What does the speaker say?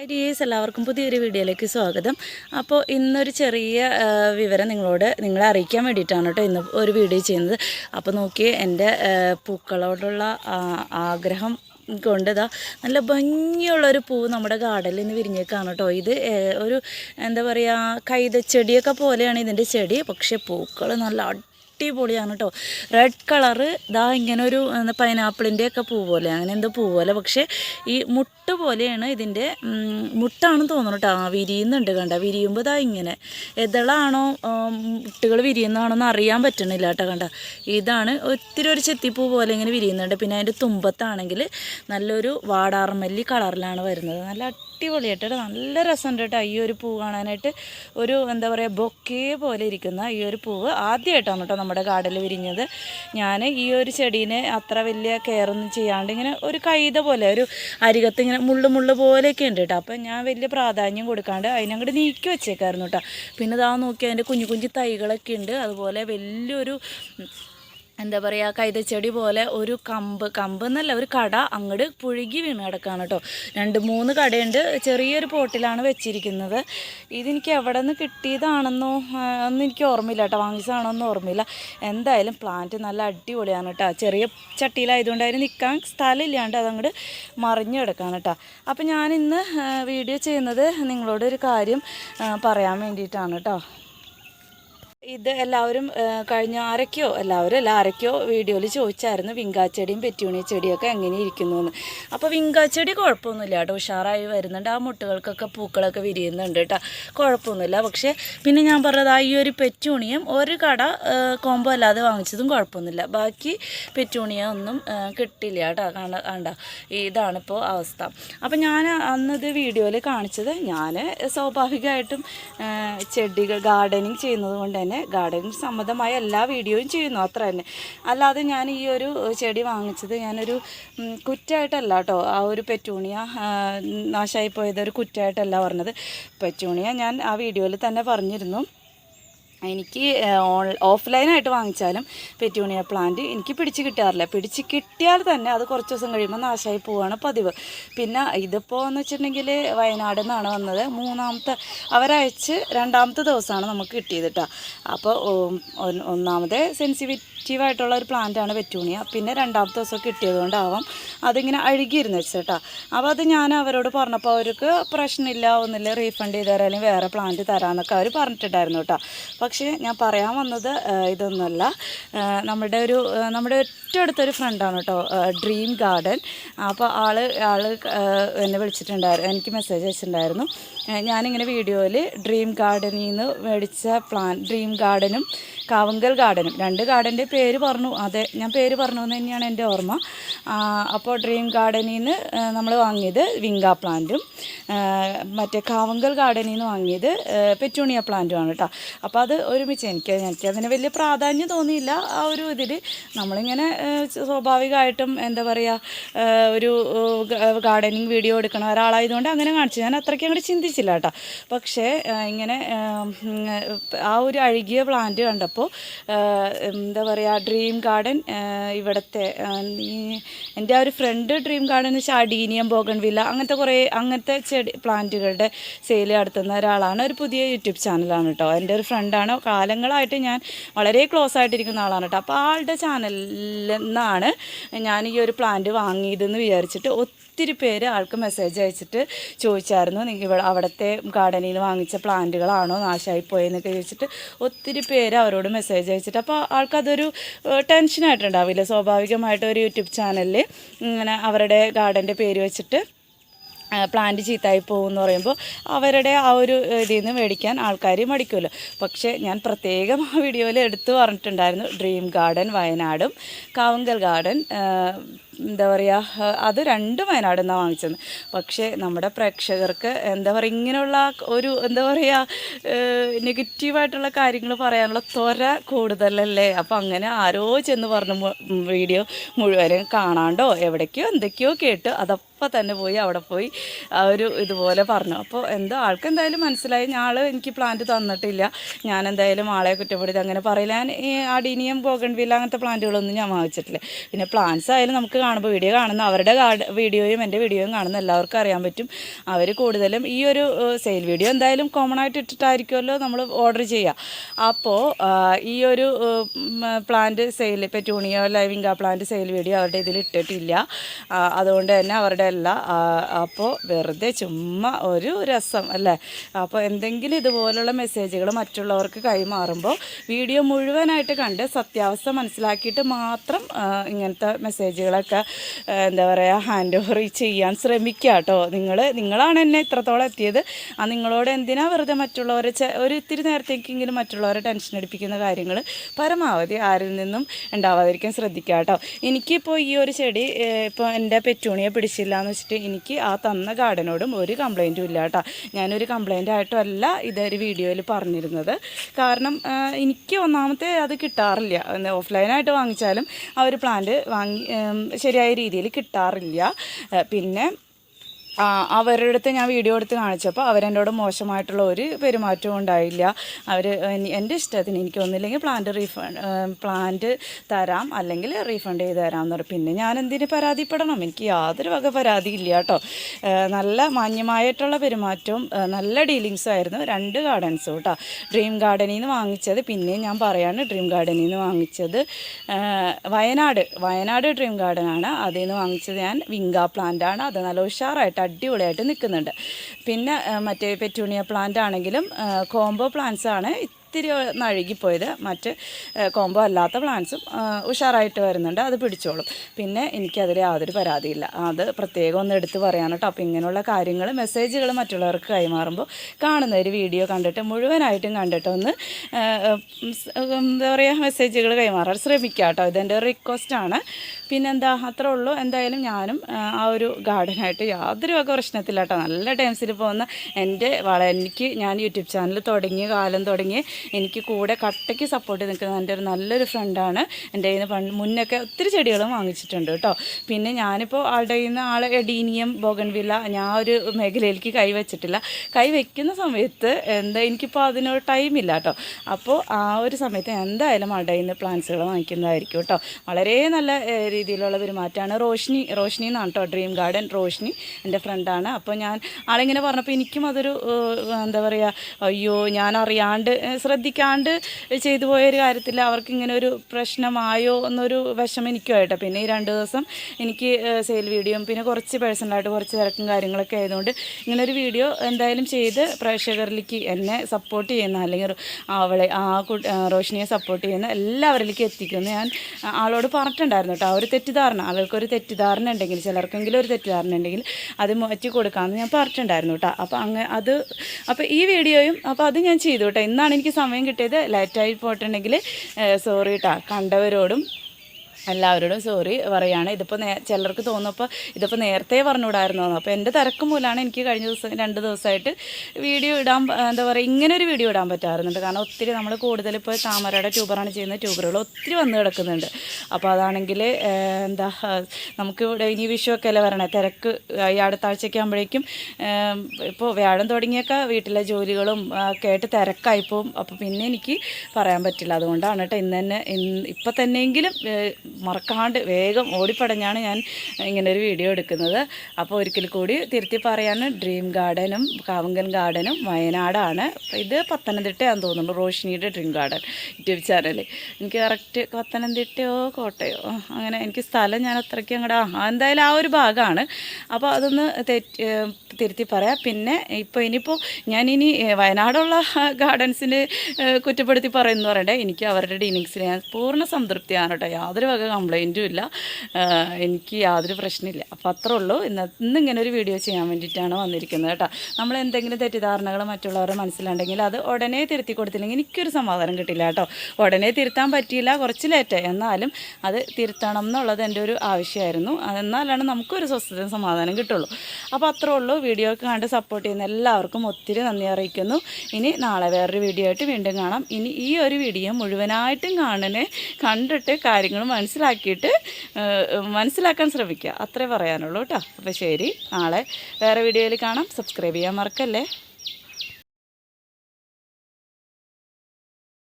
High എല്ലാവർക്കും പുതിയൊരു വീഡിയോയിലേക്ക് സ്വാഗതം. അപ്പോൾ ഇന്നൊരു ചെറിയ വിവരം നിങ്ങളോട് നിങ്ങളെ അറിയിക്കാൻ വേണ്ടിയിട്ടാണ് കേട്ടോ ഇന്ന് ഒരു വീഡിയോ ചെയ്യുന്നത്. അപ്പോൾ നോക്കി എന്റെ പൂക്കളോടുള്ള ആഗ്രഹം കൊണ്ടതാ നല്ല ഭംഗിയുള്ളൊരു പൂ നമ്മുടെ ഗാർഡനിൽ നിന്ന് വിരിഞ്ഞേക്കാണ് കേട്ടോ. ഇത് ഒരു എന്താ പറയുക കൈതച്ചെടിയൊക്കെ പോലെയാണ് ഇതിന്റെ ചെടി. പക്ഷേ പൂക്കൾ നല്ല അടിപൊളിയാണ് കേട്ടോ റെഡ് കളറ് ഇതാ ഇങ്ങനെ ഒരു പൈനാപ്പിളിന്റെ ഒക്കെ പൂ പോലെ. അങ്ങനെ എന്തോ പൂ പോലെ. പക്ഷേ ഈ മുട്ട് പോലെയാണ് ഇതിന്റെ മുട്ടാണെന്ന് തോന്നുന്നു കേട്ടോ ആ വിരിയുന്നുണ്ട് കണ്ട? വിരിയുമ്പോൾ ഇതാ ഇങ്ങനെ. എതളാണോ മുട്ടുകൾ വിരിയുന്നതാണോ എന്ന് അറിയാൻ പറ്റണില്ല കേട്ടോ കണ്ട? ഇതാണ് ഒത്തിരി ഒരു ചെത്തിപ്പൂ പോലെ ഇങ്ങനെ വിരിയുന്നുണ്ട്. പിന്നെ അതിന്റെ തുമ്പത്താണെങ്കിൽ നല്ലൊരു വാടാർമല്ലി കളറിലാണ് വരുന്നത്. നല്ല അടിപൊളിയായിട്ട് കേട്ടോ. നല്ല രസമുണ്ട് കേട്ടോ ഈ ഒരു പൂ കാണാനായിട്ട്. ഒരു എന്താ പറയുക ബൊക്കേ പോലെ ഇരിക്കുന്ന ഈ ഒരു പൂവ്. ആദ്യമായിട്ടാണ് കേട്ടോ നമ്മുടെ ഗാർഡനിൽ വിരിഞ്ഞത്. ഞാൻ ഈ ഒരു ചെടീനെ അത്ര വലിയ കെയറൊന്നും ചെയ്യാണ്ട് ഇങ്ങനെ ഒരു കൈത പോലെ ഒരു അരികത്ത് ഇങ്ങനെ മുള്ളു മുള്ളു പോലെയൊക്കെ ഉണ്ട് കേട്ടോ. അപ്പം ഞാൻ വലിയ പ്രാധാന്യം കൊടുക്കാണ്ട് അതിനങ്ങോട്ട് നീക്കി വെച്ചേക്കായിരുന്നു കേട്ടോ. പിന്നെ ഇതാ നോക്കി അതിന്റെ കുഞ്ഞു കുഞ്ഞു തൈകളൊക്കെ ഉണ്ട്. അതുപോലെ വലിയൊരു എന്താ പറയുക കൈതച്ചെടി പോലെ ഒരു കമ്പ് കമ്പ് എന്നല്ല ഒരു കട അങ്ങോട്ട് പുഴുകി വീണ് കിടക്കുകയാണ് കേട്ടോ രണ്ട് മൂന്ന് കടയുണ്ട്. ചെറിയൊരു പോട്ടിലാണ് വെച്ചിരിക്കുന്നത്. ഇതെനിക്ക് എവിടെ നിന്ന് കിട്ടിയതാണെന്നോ ഒന്നും എനിക്ക് ഓർമ്മയില്ല കേട്ടോ വാങ്ങിച്ചതാണോ എന്ന് ഓർമ്മയില്ല. എന്തായാലും പ്ലാന്റ് നല്ല അടിപൊളിയാണ് കേട്ടോ ചെറിയ ചട്ടിയിലായതുകൊണ്ട് അതിന് നിൽക്കാൻ സ്ഥലമില്ലാണ്ട് അതങ്ങോട്ട് മറിഞ്ഞു കിടക്കുകയാണ് കേട്ടോ അപ്പോൾ ഞാനിന്ന് വീഡിയോ ചെയ്യുന്നത് നിങ്ങളോടൊരു കാര്യം പറയാൻ വേണ്ടിയിട്ടാണ് കേട്ടോ ഇത് എല്ലാവരും കഴിഞ്ഞ ആരൊക്കെയോ എല്ലാവരും അല്ല ആരൊക്കെയോ വീഡിയോയിൽ ചോദിച്ചായിരുന്നു വിങ്കാച്ചെടിയും പെറ്റൂണിയ ചെടിയൊക്കെ എങ്ങനെ ഇരിക്കുന്നു എന്ന് അപ്പോൾ വിങ്കാച്ചെടി കുഴപ്പമൊന്നുമില്ല കേട്ടോ ഉഷാറായി വരുന്നുണ്ട്. ആ മുട്ടുകൾക്കൊക്കെ പൂക്കളൊക്കെ വിരിയുന്നുണ്ട് കേട്ടോ. കുഴപ്പമൊന്നുമില്ല. പക്ഷേ പിന്നെ ഞാൻ പറഞ്ഞത് ആ ഈ ഒരു പെറ്റൂണിയും ഒരു കട കോമ്പോ അല്ലാതെ വാങ്ങിച്ചതും കുഴപ്പമൊന്നുമില്ല. ബാക്കി പെറ്റൂണിയ ഒന്നും കിട്ടില്ല കേട്ടോ. കാണ കണ്ട ഇതാണിപ്പോൾ അവസ്ഥ. അപ്പോൾ ഞാൻ അന്നത് വീഡിയോയിൽ കാണിച്ചത് ഞാൻ സ്വാഭാവികമായിട്ടും ചെടികൾ ഗാർഡനിങ് ചെയ്യുന്നത് കൊണ്ട് തന്നെ ഗാർഡനിങ് സംബന്ധമായ എല്ലാ വീഡിയോയും ചെയ്യുന്നു അത്ര തന്നെ. അല്ലാതെ ഞാൻ ഈ ഒരു ചെടി വാങ്ങിച്ചത് ഞാനൊരു കുറ്റായിട്ടല്ല കേട്ടോ ആ ഒരു പെറ്റൂണിയ നാശമായി പോയത് ഒരു കുറ്റമായിട്ടല്ല പറഞ്ഞത്. പെറ്റൂണിയ ഞാൻ ആ വീഡിയോയിൽ തന്നെ പറഞ്ഞിരുന്നു. എനിക്ക് ഓൺ ഓഫ്ലൈനായിട്ട് വാങ്ങിച്ചാലും പെറ്റൂണിയ പ്ലാന്റ് എനിക്ക് പിടിച്ച് കിട്ടാറില്ല. പിടിച്ച് കിട്ടിയാൽ തന്നെ അത് കുറച്ച് ദിവസം കഴിയുമ്പോൾ നാശമായി പോവുകയാണ് പതിവ്. പിന്നെ ഇതിപ്പോൾ എന്ന് വെച്ചിട്ടുണ്ടെങ്കിൽ വയനാട് നിന്നാണ് വന്നത്. മൂന്നാമത്തെ അവരയച്ച് രണ്ടാമത്തെ ദിവസമാണ് നമുക്ക് കിട്ടിയത് കേട്ടോ അപ്പോൾ ഒന്നാമത് സെൻസിറ്റീവായിട്ടുള്ള ഒരു പ്ലാന്റാണ് പെറ്റൂണിയ. പിന്നെ രണ്ടാമത്തെ ദിവസം കിട്ടിയതുകൊണ്ടാവാം അതിങ്ങനെ അഴുകിയിരുന്നു കേട്ടോ അപ്പോൾ അത് ഞാൻ അവരോട് പറഞ്ഞപ്പോൾ അവർക്ക് പ്രശ്നമില്ല ഒന്നില്ല റീഫണ്ട് ചെയ്ത് തരാം വേറെ പ്ലാന്റ് തരാമെന്നൊക്കെ അവർ പറഞ്ഞിട്ടുണ്ടായിരുന്നു കേട്ടോ പക്ഷേ ഞാൻ പറയാൻ വന്നത് ഇതൊന്നുമല്ല നമ്മുടെ ഒരു നമ്മുടെ ഏറ്റവും അടുത്തൊരു ഫ്രണ്ടാണ് കേട്ടോ ഡ്രീം ഗാർഡൻ അപ്പോൾ ആൾ ആൾ എന്നെ വിളിച്ചിട്ടുണ്ടായിരുന്നു എനിക്ക് മെസ്സേജ് അയച്ചിട്ടുണ്ടായിരുന്നു. ഞാനിങ്ങനെ വീഡിയോയിൽ ഡ്രീം ഗാർഡനിൽ നിന്ന് മേടിച്ച പ്ലാൻ ഡ്രീം ഗാർഡനും കാവങ്കൽ ഗാർഡനും. രണ്ട് ഗാർഡന്റെ പേര് പറഞ്ഞു അതെ ഞാൻ പേര് പറഞ്ഞു എന്ന് തന്നെയാണ് എന്റെ ഓർമ്മ. അപ്പോൾ ഡ്രീം ഗാർഡനിൽ നിന്ന് നമ്മൾ വാങ്ങിയത് വിങ്ക പ്ലാന്റും മറ്റേ കാവങ്കൽ ഗാർഡനിൽ നിന്ന് വാങ്ങിയത് പെറ്റൂണിയ പ്ലാന്റുമാണ് കേട്ടോ അപ്പോൾ അത് ഒരുമിച്ച് എനിക്ക് എനിക്ക് അതിന് വലിയ പ്രാധാന്യം തോന്നിയില്ല ആ ഒരു ഇതിൽ നമ്മളിങ്ങനെ സ്വാഭാവികമായിട്ടും എന്താ പറയുക ഒരു ഗാർഡനിങ് വീഡിയോ എടുക്കണ ഒരാളായതുകൊണ്ട് അങ്ങനെ കാണിച്ചു. ഞാൻ അത്രയ്ക്ക് അങ്ങോട്ട് ചിന്തിച്ചില്ല കേട്ടോ പക്ഷേ ഇങ്ങനെ ആ, ഒരു അഴുകിയ പ്ലാന്റ് കണ്ടപ്പോൾ എന്താ പറയുക ഡ്രീം ഗാർഡൻ ഇവിടുത്തെ എന്റെ ആ ഒരു ഫ്രണ്ട് ഡ്രീം ഗാർഡൻ എന്ന് വെച്ചാൽ അഡീനിയം ബോഗൺവില്ല അങ്ങനത്തെ കുറേ അങ്ങനത്തെ ചെടി പ്ലാന്റുകളുടെ സെയിൽ നടത്തുന്ന ഒരാളാണ്. ഒരു പുതിയ യൂട്യൂബ് ചാനലാണ് കേട്ടോ എന്റെ ഒരു ഫ്രണ്ടാണ് കാലങ്ങളായിട്ട് ഞാൻ വളരെ ക്ലോസ് ആയിട്ടിരിക്കുന്ന ആളാണ് കേട്ടോ അപ്പോൾ ആളുടെ ചാനലിൽ നിന്നാണ് ഞാൻ ഈ ഒരു പ്ലാന്റ് വാങ്ങിയതെന്ന് വിചാരിച്ചിട്ട് ഒത്തിരി പേര് ആൾക്ക് മെസ്സേജ് അയച്ചിട്ട് ചോദിച്ചായിരുന്നു. ഇവിടെ അവിടുത്തെ ഗാർഡനിൽ നിന്ന് വാങ്ങിച്ച പ്ലാന്റുകളാണോ നാശമായി പോയെന്നൊക്കെ ചോദിച്ചിട്ട് ഒത്തിരി പേര് അവരോട് മെസ്സേജ് അയച്ചിട്ട് അപ്പോൾ ആൾക്കതൊരു ടെൻഷനായിട്ടുണ്ടാവില്ല സ്വാഭാവികമായിട്ട് ഒരു യൂട്യൂബ് ചാനലിൽ ഇങ്ങനെ അവരുടെ ഗാർഡന്റെ പേര് വെച്ചിട്ട് പ്ലാന്റ് ചീത്തായി പോകും എന്ന് പറയുമ്പോൾ അവരുടെ ആ ഒരു ഇതിൽ നിന്ന് മേടിക്കാൻ ആൾക്കാർ മടിക്കുമല്ലോ. പക്ഷേ ഞാൻ പ്രത്യേകം ആ വീഡിയോയിൽ എടുത്തു പറഞ്ഞിട്ടുണ്ടായിരുന്നു. ഡ്രീം ഗാർഡൻ വയനാടും കാവുങ്കൽ ഗാർഡൻ എന്താ പറയുക അത് രണ്ടും വയനാട് നിന്നാണ് വാങ്ങിച്ചത്. പക്ഷേ നമ്മുടെ പ്രേക്ഷകർക്ക് എന്താ പറയുക ഇങ്ങനെയുള്ള ഒരു എന്താ പറയുക നെഗറ്റീവായിട്ടുള്ള കാര്യങ്ങൾ പറയാനുള്ള ത്വര കൂടുതലല്ലേ? അപ്പോൾ അങ്ങനെ ആരോ ചെന്ന് പറഞ്ഞു വീഡിയോ മുഴുവനും കാണാണ്ടോ എവിടേക്കോ എന്തൊക്കെയോ കേട്ട് അതപ്പോൾ തന്നെ പോയി അവിടെ പോയി ഒരു ഇതുപോലെ പറഞ്ഞു. അപ്പോൾ എന്തോ ആൾക്ക് എന്തായാലും മനസ്സിലായി ഞാൾ എനിക്ക് പ്ലാന്റ് തന്നിട്ടില്ല. ഞാൻ എന്തായാലും ആളെ കുറ്റപ്പെടുത്തി അങ്ങനെ പറയില്ല. ഞാൻ ഈ അടീനിയം ബോഗൺവില്ല അങ്ങനത്തെ പ്ലാന്റുകളൊന്നും ഞാൻ വാങ്ങിച്ചിട്ടില്ല. പിന്നെ പ്ലാന്റ്സ് ആയാലും നമുക്ക് കാണുമ്പോൾ വീഡിയോ കാണുന്ന അവരുടെ വീഡിയോയും എന്റെ വീഡിയോയും കാണുന്ന എല്ലാവർക്കും അറിയാൻ പറ്റും. അവർ കൂടുതലും ഈ ഒരു സെയിൽ വീഡിയോ എന്തായാലും കോമൺ ആയിട്ട് ഇട്ടിട്ടായിരിക്കുമല്ലോ നമ്മൾ ഓർഡർ ചെയ്യുക. അപ്പോൾ ഈ ഒരു പ്ലാന്റ് സെയിൽ പെറ്റൂണിയോ ലൈവിംഗ പ്ലാന്റ് സെയിൽ വീഡിയോ അവരുടെ ഇതിൽ ഇട്ടിട്ടില്ല. അതുകൊണ്ട് തന്നെ അവരുടെ അല്ല. അപ്പോൾ വെറുതെ ചുമ്മാ ഒരു രസം അല്ലേ? അപ്പോൾ എന്തെങ്കിലും ഇതുപോലുള്ള മെസ്സേജുകൾ മറ്റുള്ളവർക്ക് കൈമാറുമ്പോൾ വീഡിയോ മുഴുവനായിട്ട് കണ്ട് സത്യാവസ്ഥ മനസ്സിലാക്കിയിട്ട് മാത്രം ഇങ്ങനത്തെ മെസ്സേജുകളൊക്കെ ആ, എന്താ പറയുക ഹാൻഡ് ഓവർ ചെയ്യാൻ ശ്രമിക്കുക കേട്ടോ നിങ്ങൾ നിങ്ങളാണ് എന്നെ ഇത്രത്തോളം എത്തിയത്. ആ നിങ്ങളോട് എന്തിനാ വെറുതെ മറ്റുള്ളവരെ ഒരു ഇത്തിരി നേരത്തേക്കെങ്കിലും മറ്റുള്ളവരെ ടെൻഷൻ അടിപ്പിക്കുന്ന കാര്യങ്ങൾ പരമാവധി ആരിൽ നിന്നും ഉണ്ടാവാതിരിക്കാൻ ശ്രദ്ധിക്കുക കേട്ടോ എനിക്കിപ്പോൾ ഈ ഒരു ചെടി ഇപ്പോൾ എന്റെ പെറ്റൂണിയെ പിടിച്ചില്ല എന്ന് വെച്ചിട്ട് എനിക്ക് ആ തന്ന ഗാർഡനോടും ഒരു കംപ്ലൈന്റും ഇല്ല കേട്ടോ. ഞാനൊരു കംപ്ലൈന്റ് ആയിട്ടല്ല ഇതൊരു വീഡിയോയിൽ പറഞ്ഞിരുന്നത്. കാരണം എനിക്ക് ഒന്നാമത്തെ അത് കിട്ടാറില്ല. ഓഫ്ലൈനായിട്ട് വാങ്ങിച്ചാലും ആ ഒരു പ്ലാന്റ് വാങ്ങി ശരിയായ രീതിയിൽ കിട്ടാറില്ല. പിന്നെ അവരുടെ അടുത്ത് ഞാൻ വീഡിയോ എടുത്ത് കാണിച്ചപ്പോൾ അവരെന്നോട് മോശമായിട്ടുള്ള ഒരു പെരുമാറ്റവും ഉണ്ടായില്ല. അവർ എന്റെ ഇഷ്ടത്തിന് എനിക്ക് ഒന്നില്ലെങ്കിൽ പ്ലാന്റ് റീഫണ്ട് പ്ലാന്റ് തരാം അല്ലെങ്കിൽ റീഫണ്ട് ചെയ്ത് തരാം എന്ന് പറയും പിന്നെ ഞാൻ എന്തിന് പരാതിപ്പെടണം? എനിക്ക് യാതൊരു വക പരാതി ഇല്ല കേട്ടോ. നല്ല മാന്യമായിട്ടുള്ള പെരുമാറ്റവും നല്ല ഡീലിങ്സും ആയിരുന്നു രണ്ട് ഗാർഡൻസും കേട്ടോ. ഡ്രീം ഗാർഡനിൽ നിന്ന് വാങ്ങിച്ചത് പിന്നെയും ഞാൻ പറയാണ് ഡ്രീം ഗാർഡനിൽ നിന്ന് വാങ്ങിച്ചത് വയനാട്. വയനാട് ഡ്രീം ഗാർഡനാണ് അതിൽ നിന്ന് വാങ്ങിച്ചത് ഞാൻ വിങ്ക പ്ലാന്റാണ് അത് നല്ല ഉഷാറായിട്ട് അടിപൊളിയായിട്ട് നിൽക്കുന്നുണ്ട്. പിന്നെ മറ്റേ പെറ്റൂണിയ പ്ലാന്റ് ആണെങ്കിലും കോംബോ പ്ലാന്റ്സ് ആണ് ഇത്തിരി ഒന്ന് അഴുകിപ്പോയത് മറ്റ് കോമ്പോ അല്ലാത്ത പ്ലാന്റ്സും ഉഷാറായിട്ട് വരുന്നുണ്ട്. അത് പിടിച്ചോളും. പിന്നെ എനിക്കതിൽ യാതൊരു പരാതിയില്ല. അത് പ്രത്യേകം ഒന്ന് എടുത്ത് പറയാൻ കേട്ടോ അപ്പോൾ ഇങ്ങനെയുള്ള കാര്യങ്ങൾ മെസ്സേജുകൾ മറ്റുള്ളവർക്ക് കൈമാറുമ്പോൾ കാണുന്ന ഒരു വീഡിയോ കണ്ടിട്ട് മുഴുവനായിട്ടും കണ്ടിട്ട് ഒന്ന് എന്താ പറയുക മെസ്സേജുകൾ കൈമാറാൻ ശ്രമിക്കുക കേട്ടോ ഇതെന്റെ റിക്വസ്റ്റാണ് പിന്നെന്താ അത്രേ ഉള്ളൂ. എന്തായാലും ഞാനും ആ ഒരു ഗാർഡനായിട്ട് യാതൊരു വക പ്രശ്നത്തില്ല കേട്ടോ നല്ല ടൈംസിൽ പോകുന്ന എന്റെ വള എനിക്ക് ഞാൻ യൂട്യൂബ് ചാനൽ തുടങ്ങിയ കാലം തുടങ്ങി എനിക്ക് കൂടെ കട്ടയ്ക്ക് സപ്പോർട്ട് നിൽക്കുന്ന എന്റെ ഒരു നല്ലൊരു ഫ്രണ്ടാണ് എന്റെ കയ്യിൽ നിന്ന് മുന്നൊക്കെ ഒത്തിരി ചെടികളും വാങ്ങിച്ചിട്ടുണ്ട് കേട്ടോ. പിന്നെ ഞാനിപ്പോൾ ആളുടെ കയ്യിൽ നിന്ന് ആൾ എഡീനിയം ബോഗൻവില്ല ഞാൻ ഒരു മേഖലയിലേക്ക് കൈവച്ചിട്ടില്ല കൈവയ്ക്കുന്ന സമയത്ത് എന്താ എനിക്കിപ്പോൾ അതിനൊരു ടൈം ഇല്ല കേട്ടോ. അപ്പോൾ ആ ഒരു സമയത്ത് എന്തായാലും ആളുടെ കയ്യിൽ നിന്ന് പ്ലാന്റ്സുകൾ വാങ്ങിക്കുന്നതായിരിക്കും കേട്ടോ. വളരെ നല്ല രീതിയിലുള്ള ഒരു പെരുമാറ്റമാണ് റോഷ്നി. റോഷ്നി എന്നാണ് കേട്ടോ ഡ്രീം ഗാർഡൻ റോഷ്നി എന്റെ ഫ്രണ്ടാണ് അപ്പോൾ ഞാൻ ആളിങ്ങനെ പറഞ്ഞപ്പോൾ എനിക്കും അതൊരു എന്താ പറയുക അയ്യോ ഞാൻ അറിയാണ്ട് ശ്രദ്ധിക്കാണ്ട് ചെയ്തു പോയൊരു കാര്യത്തിൽ അവർക്ക് ഇങ്ങനെ ഒരു പ്രശ്നമായോ എന്നൊരു വിഷമം എനിക്കും ആയിട്ടോ. പിന്നെ ഈ രണ്ട് ദിവസം എനിക്ക് സെയിൽ വീഡിയോയും പിന്നെ കുറച്ച് പേഴ്സണലായിട്ട് കുറച്ച് തിരക്കും കാര്യങ്ങളൊക്കെ ആയതുകൊണ്ട് ഇങ്ങനെ ഒരു വീഡിയോ എന്തായാലും ചെയ്ത് പ്രേക്ഷകരിലേക്ക് എന്നെ സപ്പോർട്ട് ചെയ്യുന്ന അല്ലെങ്കിൽ അവളെ ആ റോഷിനിയെ സപ്പോർട്ട് ചെയ്യുന്ന എല്ലാവരിലേക്കും എത്തിക്കുമെന്ന് ഞാൻ ആളോട് പറഞ്ഞിട്ടുണ്ടായിരുന്നു കേട്ടോ ആ ഒരു തെറ്റിദ്ധാരണ. ആളുകൾക്കൊരു തെറ്റിദ്ധാരണ ഉണ്ടെങ്കിൽ ചിലർക്കെങ്കിലും ഒരു തെറ്റിദ്ധാരണ ഉണ്ടെങ്കിൽ അത് മാറ്റി കൊടുക്കാമെന്ന് ഞാൻ പറഞ്ഞിട്ടുണ്ടായിരുന്നു കേട്ടോ. അപ്പോൾ അങ്ങ് അത് അപ്പോൾ ഈ വീഡിയോയും അപ്പോൾ അത് ഞാൻ ചെയ്തു കേട്ടോ. ഇന്നാണ് എനിക്ക് സമയം കിട്ടിയത് ലേറ്റായി പോയിട്ടുണ്ടെങ്കിൽ സോറി കേട്ടോ കണ്ടവരോടും എല്ലാവരോടും സോറി പറയുകയാണ് ഇതിപ്പോൾ നേ ചിലർക്ക് തോന്നുന്നപ്പോൾ ഇതിപ്പോൾ നേരത്തെ പറഞ്ഞുകൂടായിരുന്നു? അപ്പോൾ എന്റെ തിരക്ക് മൂലമാണ് എനിക്ക് കഴിഞ്ഞ ദിവസം രണ്ട് ദിവസമായിട്ട് വീഡിയോ ഇടാൻ എന്താ പറയുക ഇങ്ങനെ ഒരു വീഡിയോ ഇടാൻ പറ്റാറുണ്ട്. കാരണം ഒത്തിരി നമ്മൾ കൂടുതൽ ഇപ്പോൾ താമരയുടെ ട്യൂബറാണ് ചെയ്യുന്ന ട്യൂബറുകൾ ഒത്തിരി വന്ന് കിടക്കുന്നുണ്ട്. അപ്പോൾ അതാണെങ്കിൽ എന്താ നമുക്ക് ഇവിടെ ഇനി വിഷുവൊക്കെ അല്ലേ വരണേ? തിരക്ക് ഈ അടുത്ത ആഴ്ചയൊക്കെ ആകുമ്പോഴേക്കും ഇപ്പോൾ വ്യാഴം തുടങ്ങിയൊക്കെ വീട്ടിലെ ജോലികളും ഒക്കെ ആയിട്ട് തിരക്കായിപ്പോവും. അപ്പോൾ പിന്നെ എനിക്ക് പറയാൻ പറ്റില്ല. അതുകൊണ്ടാണ് കേട്ടോ ഇന്ന് തന്നെ ഇപ്പം തന്നെയെങ്കിലും മറക്കാണ്ട് വേഗം ഓടിപ്പടഞ്ഞാണ് ഞാൻ ഇങ്ങനെ ഒരു വീഡിയോ എടുക്കുന്നത്. അപ്പോൾ ഒരിക്കൽ കൂടി തിരുത്തി പറയാണ് ഡ്രീം ഗാർഡനും കാവങ്കൽ ഗാർഡനും വയനാടാണ്. ഇത് പത്തനംതിട്ടയാന്ന് തോന്നുന്നു റോഷിനിയുടെ ഡ്രീം ഗാർഡൻ യൂട്യൂബ് ചാനൽ എനിക്ക് കറക്റ്റ് പത്തനംതിട്ടയോ കോട്ടയോ അങ്ങനെ എനിക്ക് സ്ഥലം ഞാൻ അത്രയ്ക്ക് അങ്ങോട്ട് എന്തായാലും ആ ഒരു ഭാഗമാണ്. അപ്പോൾ അതൊന്ന് തെറ്റ് തിരുത്തി പറയാം. പിന്നെ ഇപ്പോൾ ഇനിയിപ്പോൾ ഞാനിനി വയനാടുള്ള ഗാർഡൻസിന് കുറ്റപ്പെടുത്തി പറയുന്നു പറയണ്ടേ. എനിക്ക് അവരുടെ ഡീലിങ്സിൽ ഞാൻ പൂർണ സംതൃപ്തിയാണ് കേട്ടോ. യാതൊരു വക കംപ്ലൈന്റും ഇല്ല. എനിക്ക് യാതൊരു പ്രശ്നമില്ല. അപ്പോൾ അത്രേ ഉള്ളൂ. ഇന്ന് ഇന്നിങ്ങനെ ഒരു വീഡിയോ ചെയ്യാൻ വേണ്ടിയിട്ടാണ് വന്നിരിക്കുന്നത് കേട്ടോ. നമ്മൾ എന്തെങ്കിലും തെറ്റിദ്ധാരണകൾ മറ്റുള്ളവരുടെ മനസ്സിലുണ്ടെങ്കിൽ അത് ഉടനെ തിരുത്തി കൊടുത്തില്ലെങ്കിൽ എനിക്കൊരു സമാധാനം കിട്ടില്ല കേട്ടോ. ഉടനെ തിരുത്താൻ പറ്റിയില്ല കുറച്ച് ലേറ്റായി എന്നാലും അത് തിരുത്തണം എന്നുള്ളത് എന്റെ ഒരു ആവശ്യമായിരുന്നു. എന്നാലാണ് നമുക്കൊരു സ്വസ്ഥത സമാധാനം കിട്ടുള്ളൂ. അപ്പോൾ അത്രേ ഉള്ളൂ. വീഡിയോ ഒക്കെ കണ്ട് സപ്പോർട്ട് ചെയ്യുന്ന എല്ലാവർക്കും ഒത്തിരി നന്ദി അറിയിക്കുന്നു. ഇനി നാളെ വേറൊരു വീഡിയോ ആയിട്ട് വീണ്ടും കാണാം. ഇനി ഈ ഒരു വീഡിയോ മുഴുവനായിട്ടും കാണണേ കണ്ടിട്ട് കാര്യങ്ങൾ മനസ്സിലാക്കിയിട്ട് മനസ്സിലാക്കാൻ ശ്രമിക്കുക. അത്രേ പറയാനുള്ളൂ കേട്ടോ. അപ്പോൾ ശരി നാളെ വേറെ വീഡിയോയിൽ കാണാം. സബ്സ്ക്രൈബ് ചെയ്യാൻ മറക്കല്ലേ?